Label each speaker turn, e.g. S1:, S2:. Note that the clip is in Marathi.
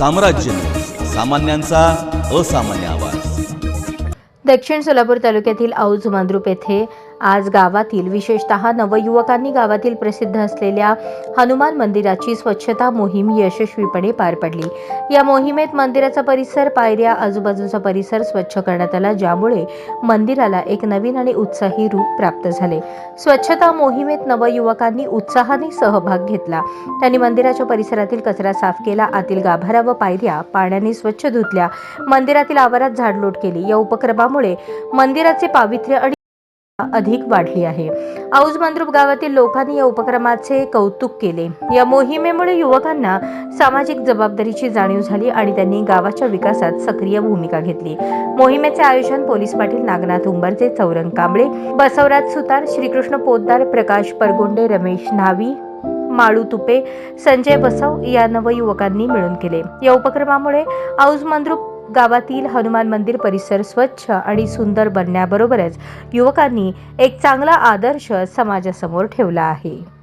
S1: साम्राज्य सामान्यांचा असामान्य आवाज.
S2: दक्षिण सोलापूर तालुक्यातील औज मांद्रुप येथे आज गावातील विशेषतः नवयुवकांनी गावातील प्रसिद्ध असलेल्या हनुमान मंदिराची स्वच्छता मोहीम यशस्वीपणे पार पडली. या मोहिमेत मंदिराचा परिसर पायऱ्या आजूबाजूचा परिसर स्वच्छ करण्यात आला ज्यामुळे मंदिराला एक नवीन आणि उत्साही रूप प्राप्त झाले. स्वच्छता मोहिमेत नवयुवकांनी उत्साहाने सहभाग घेतला. त्यांनी मंदिराच्या परिसरातील कचरा साफ केला आतील गाभारा व पायऱ्या पाण्याने स्वच्छ धुतल्या. मंदिरातील आवारात झाडलोट केली. या उपक्रमामुळे मंदिराचे पावित्र्य आणि अधिक वाढली आहे. औज मंद्रुप गावातील लोकांनी या उपक्रमाचे कौतुक केले. या मोहिमेमुळे युवकांना सामाजिक जबाबदारीची जाणीव झाली आणि त्यांनी गावाच्या विकासात सक्रिय भूमिका घेतली. मोहिमेचे आयोजन पोलीस पाटील नागनाथ उंबरचे चौरंग कांबळे बसवराज सुतार श्रीकृष्ण पोद्दार प्रकाश परगोंडे रमेश न्हावी माळू तुपे संजय बसव या नवयुवकांनी मिळून केले. या उपक्रमामुळे औज मंद्रुप गावातील हनुमान मंदिर परिसर स्वच्छ आणि सुंदर बनण्याबरोबरच युवकांनी एक चांगला आदर्श समाजासमोर ठेवला आहे.